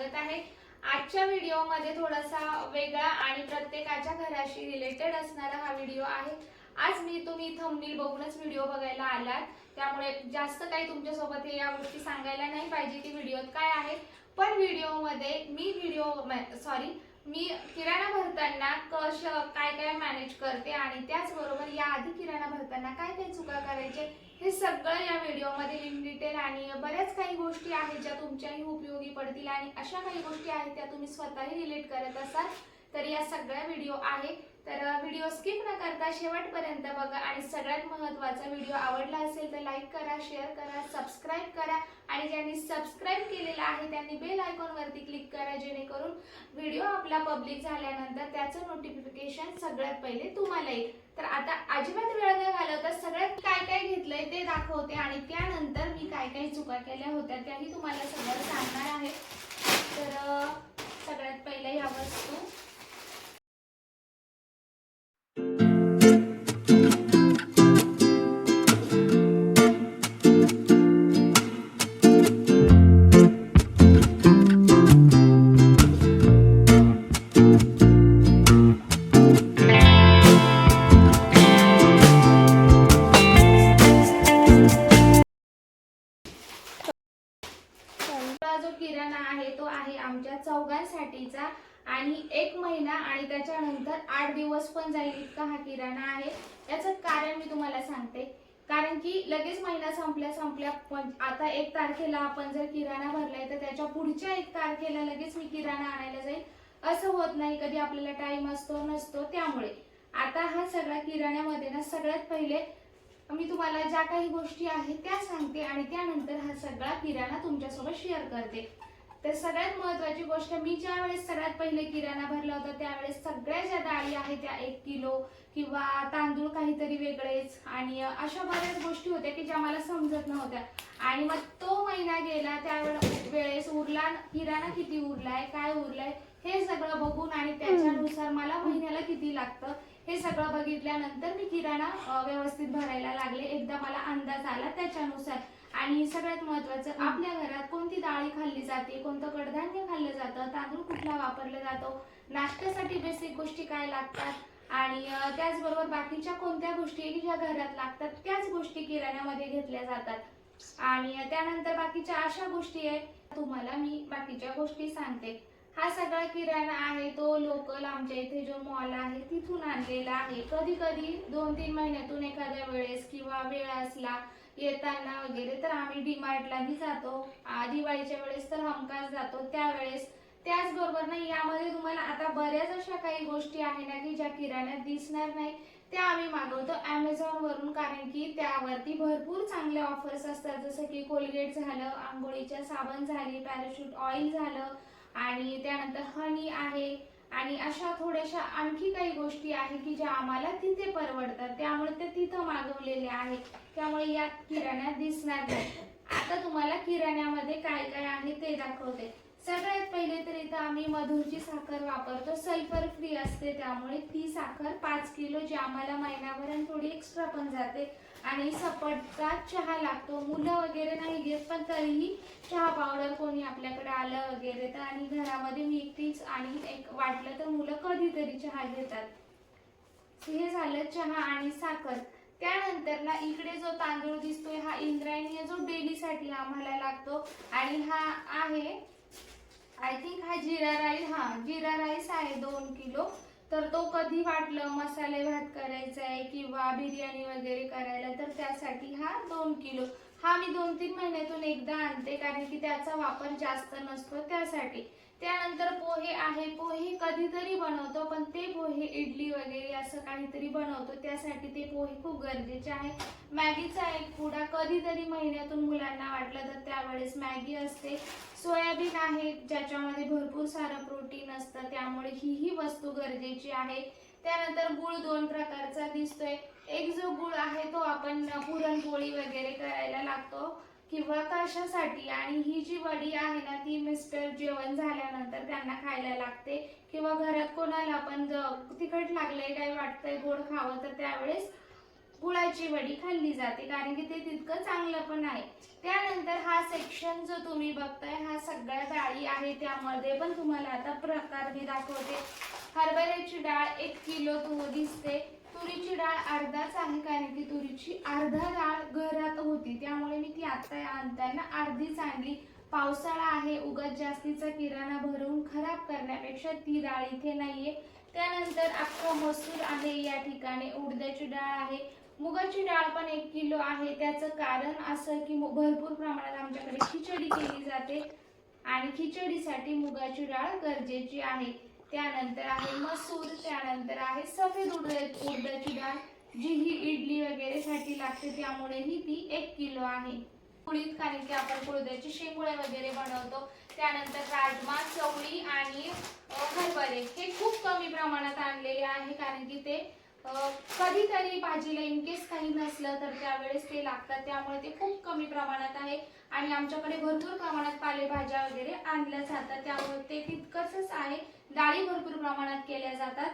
स्वागत आहे. आजच्या व्हिडिओमध्ये थोडासा वेगळा आणि प्रत्येकाच्या घराशी रिलेटेड असणारा हा व्हिडिओ आहे. आज मी तुम्ही थंबनील बघूनच व्हिडिओ बघायला आलात. त्यामुळे जास्त काही तुमच्यासोबत हे या गोष्टी सांगायला नाही पाहिजे की व्हिडिओत काय आहे. पण व्हिडिओमध्ये मी व्हिडिओ सॉरी मी किराणा भरताना कश काय काय मॅनेज करते आणि त्याचबरोबर या आधी किराणा भरताना काय काय चुका करायचे हे सगळं या व्हिडिओमध्ये इन डिटेल आणि बऱ्याच काही गोष्टी आहेत ज्या तुमच्याही उपयोगी पडतील आणि अशा काही गोष्टी आहेत त्या तुम्ही स्वतःही रिलेट करत असाल. तर या सगळ्या व्हिडिओ आहे. तर व्हिडिओ स्किप न करता शेवटपर्यंत बघा आणि सगळ्यात महत्त्वाचा व्हिडिओ आवडला असेल तर लाईक करा शेअर करा सबस्क्राईब करा आणि ज्यांनी सबस्क्राईब केलेला आहे त्यांनी बेल आयकॉनवरती क्लिक करा जेणेकरून व्हिडिओ आपला पब्लिक झाल्यानंतर त्याचं नोटिफिकेशन सगळ्यात पहिले तुम्हाला येईल. तर आता अजिबात वेळ न घालवता सगळ्यात काय काय घेतलंय ते दाखवते आणि त्यानंतर मी काय काय चुका केल्या होत्या त्याही तुम्हाला सगळं सांगणार आहे. तर सगळ्यात पहिलं ह्या वस्तू. आहे तो आहे आमच्या चौघांसाठीचा. आणि एक महिना आणि त्याच्यानंतर आठ दिवस पण जाईल इतका हा किराणा आहे. याचं कारण मी तुम्हाला सांगते. कारण की लगेच महिना संपल्या संपल्या पण आता एक तारखेला आपण जर किराणा भरलाय तर त्याच्या पुढच्या एक तारखेला लगेच मी किराणा आणायला जाईल. असं होत नाही कधी आपल्याला टाइम असतो नसतो त्यामुळे. आता हा सगळा किराण्यामध्ये ना सगळ्यात पहिले मी तुम्हाला ज्या काही गोष्टी आहेत त्या सांगते आणि त्यानंतर हा सगळा किराणा तुमच्यासोबत शेअर करते. तर सगळ्यात महत्वाची गोष्ट मी ज्या वेळेस सगळ्यात पहिले किराणा भरला होता त्यावेळेस सगळ्या ज्या डाळी आहेत त्या एक किलो किंवा तांदूळ काहीतरी वेगळेच. आणि अशा बऱ्याच गोष्टी होत्या की ज्या मला समजत नव्हत्या. आणि मग तो महिना गेला त्यावेळेस वेळेस उरला किराणा किती उरलाय काय उरलाय हे सगळं बघून आणि त्याच्यानुसार मला महिन्याला किती लागतं हे सगळं बघितल्यानंतर मी किराणा व्यवस्थित भरायला लागले. एकदा मला अंदाज आला त्याच्यानुसार. आणि सगळ्यात महत्वाचं आपल्या घरात कोणती डाळी खाल्ली जाते कोणतं कडधान्य खाल्लं जातं तांदूळ कुठला वापरला जातो नाश्त्यासाठी बेसिक गोष्टी काय लागतात आणि त्याचबरोबर बाकीच्या कोणत्या गोष्टी की ज्या घरात लागतात त्याच गोष्टी किराण्यामध्ये घेतल्या जातात. आणि त्यानंतर बाकीच्या अशा गोष्टी आहेत तुम्हाला मी बाकीच्या गोष्टी सांगते. हा सगळा किराणा आहे तो लोकल आमच्या इथे जो मॉल आहे तिथून आणलेला आहे. कधी कधी दोन तीन महिन्यातून एखाद्या वेळेस किंवा वेळ असला येताना वगैरे तर आम्ही डीमार्टलाही जातो. दिवाळीच्या वेळेस तर हमखास जातो. त्यावेळेस त्याचबरोबर ना यामध्ये तुम्हाला आता बऱ्याच अशा काही गोष्टी आहे ना की ज्या किराण्यात दिसणार नाही त्या आम्ही मागवतो ॲमेझॉनवरून वरून. कारण की त्यावरती भरपूर चांगल्या ऑफर्स असतात. जसं की कोलगेट झालं आंघोळीच्या साबण झाली पॅराशूट ऑइल झालं आणि त्यानंतर हनी आहे. आणि अशा थोड्याशा आणखी काही गोष्टी आहे की ज्या आम्हाला तिथे परवडतात. त्यामुळे ते तिथं मागवलेले आहे त्यामुळे यात किराण्या दिसणार नाही. आता तुम्हाला किराण्यामध्ये काय काय आहे ते दाखवते. सगळ्यात पहिले तर इथं आम्ही मधुरची साखर वापरतो. सल्फर फ्री असते त्यामुळे ती साखर पाच किलो जी आम्हाला महिनाभर आणि थोडी एक्स्ट्रा पण जाते. आणि सपटचा चहा लागतो. मुलं वगैरे नाही घेत पण तरीही चहा पावडर कोणी आपल्याकडे आलं वगैरे तर आणि घरामध्ये मी एकटीच आणि एक वाटलं तर मुलं कधीतरी चहा घेतात. हे झालं चहा आणि साखर. त्यानंतर ना इकडे जो तांदूळ दिसतोय हा इंद्रायणी जो डेलीसाठी आम्हाला लागतो. आणि हा आहे आय थिंक हा जिरा राईस हा जिरा राईस आहे दोन किलो. तर तो कधी वाटलं मसाले भात करायचा आहे किंवा बिर्याणी वगैरे करायला तर त्यासाठी हा दोन किलो. हा मी दोन तीन महिन्यातून एकदा आणते कारण की त्याचा वापर जास्त नसतो त्यासाठी. त्यानंतर पोहे आहे. पोहे कधीतरी बनवतो पण ते पोहे इडली वगैरे असं काहीतरी बनवतो. त्यासाठी ते पोहे खूप गरजेचे आहे. मॅगीचा एक पुडा कधीतरी महिन्यातून मुलांना वाटलं तर त्यावेळेस मॅगी असते. सोयाबीन आहे ज्याच्यामध्ये भरपूर सारं प्रोटीन असतं त्यामुळे ही ही वस्तू गरजेची आहे. त्यानंतर गुळ दोन प्रकारचा दिसतोय. एक जो गुळ आहे तो आपण पुरणपोळी वगैरे करायला लागतो. किंवा कशासाठी? आणि ही जी वडी आहे ना ती मिस्टर जेवण झाल्यानंतर त्यांना खायला लागते. किंवा घरात कोणाला पण तिखट लागलंय काय वाटतंय गोड खावं तर त्यावेळेस गुळाची वडी खाल्ली जाते. कारण की ते तितकं चांगलं पण आहे. त्यानंतर हा सेक्शन जो तुम्ही बघताय हा सगळ्या डाळी आहे त्यामध्ये पण तुम्हाला आता प्रकार मी दाखवते. हरभऱ्याची डाळ एक किलो तू दिसते. तुरीची डाळ अर्धाच आहे कारण की तुरीची अर्धा डाळ घरात होती. त्यामुळे मी ती आता आणताना अर्धीच आणली पावसाळा आहे उगाच जास्तीचा किराणा भरून खराब करण्यापेक्षा ती डाळ इथे नाहीये. त्यानंतर अख्खा मसूर आहे या ठिकाणी. उडद्याची डाळ आहे. मुगाची डाळ पण एक किलो आहे. त्याचं कारण असं की मु- भरपूर प्रमाणात आमच्याकडे खिचडी केली जाते. आणि खिचडीसाठी मुगाची डाळ गरजेची आहे. त्यानंतर आहे मसूर त्यानंतर आहे सफेद उडद उडदाची डाळ जी ही इडली वगैरे साठी लागते त्यामुळेही ती एक किलो आहे. कुळीत कारण की आपण कुळद्याची शेंगुळे वगैरे बनवतो. त्यानंतर राजमा चवळी आणि हरभरे हे खूप कमी प्रमाणात आणलेले आहे कारण की ते कधीतरी भाजीला इनकेस काही नसलं तर त्यावेळेस ते लागतात. त्यामुळे ते खूप कमी प्रमाणात आहे. आणि आमच्याकडे भरपूर प्रमाणात पालेभाज्या वगैरे आणल्या जातात. त्यामुळे ते तितकंच आहे. डाळी भरपूर प्रमाणात केल्या जातात.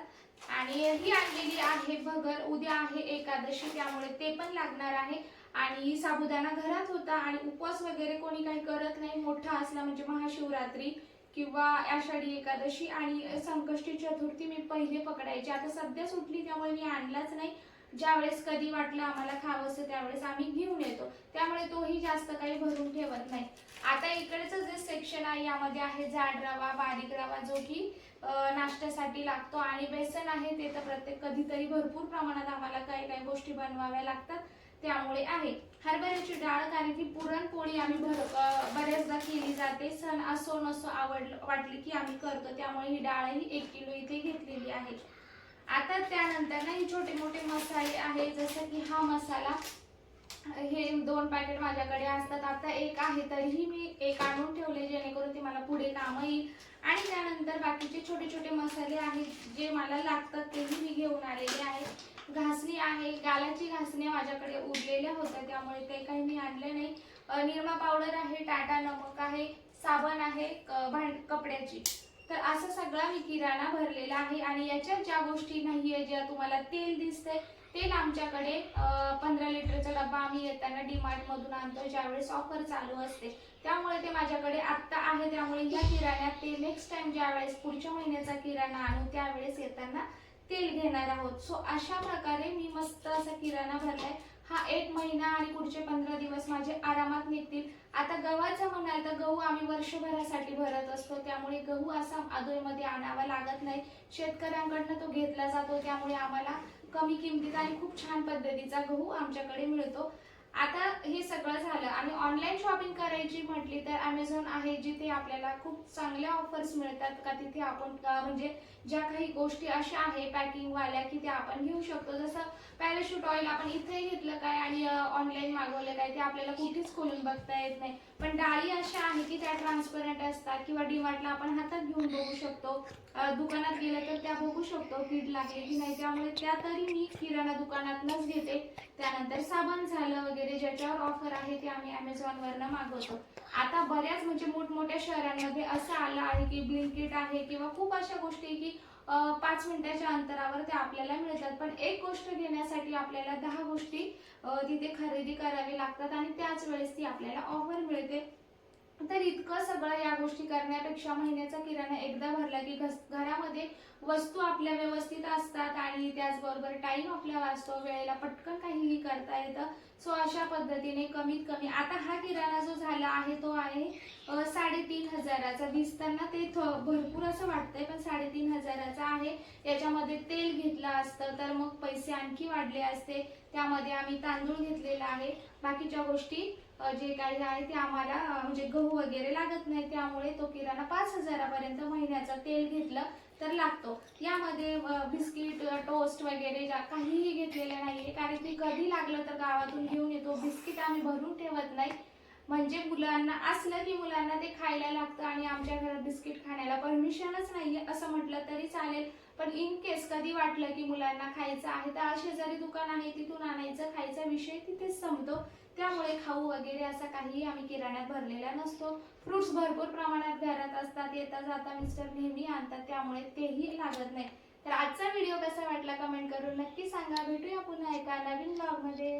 आणि ही आणलेली आहे भगर. उद्या आहे एकादशी त्यामुळे ते पण लागणार आहे. आणि साबुदाणा घरात होता आणि उपवास वगैरे कोणी काही करत नाही. मोठा असला म्हणजे महाशिवरात्री. किंवा आषाढी एकादशी आणि संकष्टी चतुर्थी मी पहिले पकडायचे. आता सध्या सुटली त्यामुळे मी आणलाच नाही. ज्यावेळेस कधी वाटलं आम्हाला खावंसं त्यावेळेस आम्ही घेऊन येतो. त्यामुळे तोही जास्त काही भरून ठेवत नाही. आता इकडचं जे सेक्शन आहे यामध्ये आहे जाड रवा बारीक रवा जो की नाश्त्यासाठी लागतो आणि बेसन आहे ते तर प्रत्येक कधीतरी भरपूर प्रमाणात आम्हाला काही काही गोष्टी बनवाव्या लागतात. त्यामुळे आहे. हरभऱ्याची डाळ कारण की पुरणपोळी आम्ही भर बऱ्याचदा केली जाते. सण असो नसो आवड वाटली की आम्ही करतो. त्यामुळे ही डाळही एक किलो इथे घेतलेली आहे. आता त्यानंतर ना हे छोटे मोठे मसाले आहे. जसं की हा मसाला हे दोन पॅकेट माझ्याकडे असतात. आता एक आहे तरीही मी एक आणून ठेवले जेणेकरून ते मला पुढे कामं येईल. आणि त्यानंतर बाकीचे छोटे छोटे मसाले आहेत जे मला लागतात तेही मी घेऊन आहे घासण्या माझ्याकडे उरलेल्या होत्या त्यामुळे ते काही मी आणले नाही. निरमा पावडर आहे टाटा नमक आहे साबण आहे भांड कपड्याची. तर असं सगळा मी किराणा भरलेला आहे आणि याच्यात ज्या गोष्टी नाही आहे ज्या तुम्हाला तेल दिसतंय तेल आमच्याकडे पंधरा लिटरचा डब्बा आम्ही येताना डीमार्टमधून आणतो ज्यावेळेस ऑफर चालू असते. त्यामुळे ते माझ्याकडे आत्ता आहे त्यामुळे या किराण्यात ते नेक्स्ट टाइम ज्यावेळेस पुढच्या महिन्याचा किराणा आणू त्यावेळेस येताना तेल घेणार आहोत. सो अशा प्रकारे मी मस्त असा किराणा भरलाय. हा एक महिना आणि पुढचे पंधरा दिवस माझे आरामात निघतील. आता गव्हाचं म्हणाल तर गहू आम्ही वर्षभरासाठी भरत असतो. त्यामुळे गहू असा आदोईमध्ये आणावा लागत नाही. शेतकऱ्यांकडनं तो घेतला जातो. त्यामुळे आम्हाला कमी किमतीत आणि खूप छान पद्धतीचा गहू आमच्याकडे मिळतो. आता हे सगळं झालं. आणि ऑनलाईन शॉपिंग करायची म्हटली तर अमेझॉन आहे जिथे आपल्याला खूप चांगल्या ऑफर्स मिळतात का तिथे आपण म्हणजे ज्या काही गोष्टी अशा आहे पॅकिंगवाल्या की त्या आपण घेऊ शकतो. जसं पॅराशूट ऑइल आपण इथे घेतलं काय आणि ऑनलाईन मागवलं काय ते आपल्याला कुठेच खोलून बघता येत नाही. पण डाळी अशा आहे की त्या ट्रान्सपरंट असतात किंवा डीमार्टला आपण हातात घेऊन बघू शकतो. दुकानात गेलं तर त्या बघू शकतो कीड लागेल की नाही. त्यामुळे त्या तरी मी किराणा दुकानातनच घेते. त्यानंतर साबण झालं वगैरे. ज्याच्यावर ऑफर आहे ते आम्ही अमेझॉन वरनं मागवतो. आता बऱ्याच म्हणजे मोठमोठ्या शहरांमध्ये असं आलं आहे की ब्लिंकिट आहे किंवा खूप अशा गोष्टी की पाच मिनिटाच्या अंतरावर त्या आपल्याला मिळतात. पण एक गोष्ट घेण्यासाठी आपल्याला दहा गोष्टी तिथे खरेदी करावी लागतात आणि त्याच वेळेस ती आपल्याला ऑफर मिळते. तर इतकं सगळं या गोष्टी करण्यापेक्षा महिन्याचा किराणा एकदा भरला की घस- घरामध्ये वस्तू आपल्या व्यवस्थित असतात आणि त्याचबरोबर टाइम आपला वाचतो वेळेला पटकन काहीही करता येतं. सो अशा पद्धतीने कमीत कमी आता हा किराणा जो झाला आहे तो आहे साडेतीन हजाराचा. दिसताना ते थ- भरपूर असं वाटतंय पण साडेतीन हजाराचा आहे. याच्यामध्ये तेल घेतलं असतं तर मग पैसे आणखी वाढले असते. त्यामध्ये आम्ही तांदूळ घेतलेला आहे. बाकीच्या गोष्टी जे काही आहे ते आम्हाला म्हणजे गहू वगैरे लागत नाही. त्यामुळे तो किराणा पाच हजारापर्यंत महिन्याचं तेल घेतलं तर लागतो. यामध्ये बिस्किट टोस्ट वगैरे ज्या काहीही घेतलेलं नाहीये. कारण की कधी लागलं तर गावातून घेऊन येतो. बिस्किट आम्ही भरून ठेवत नाही. म्हणजे मुलांना असलं की मुलांना ते खायला लागतं आणि आमच्या घरात बिस्किट खाण्याला परमिशनच नाही आहे असं म्हटलं तरी चालेल. पण इन केस कधी वाटलं की मुलांना खायचं आहे तर शेजारी दुकान आहे तिथून आणायचं खायचा विषय तिथेच संपतो. त्यामुळे खाऊ वगैरे असं काहीही आम्ही किराण्यात भरलेला नसतो. फ्रुट्स भरपूर प्रमाणात घरात असतात येता जाता मिस्टर नेहमी आणतात त्यामुळे तेही लागत नाही. तर आजचा व्हिडिओ कसा वाटला कमेंट करून नक्की सांगा. भेटूया पुन्हा एका नवीन ब्लॉगमध्ये.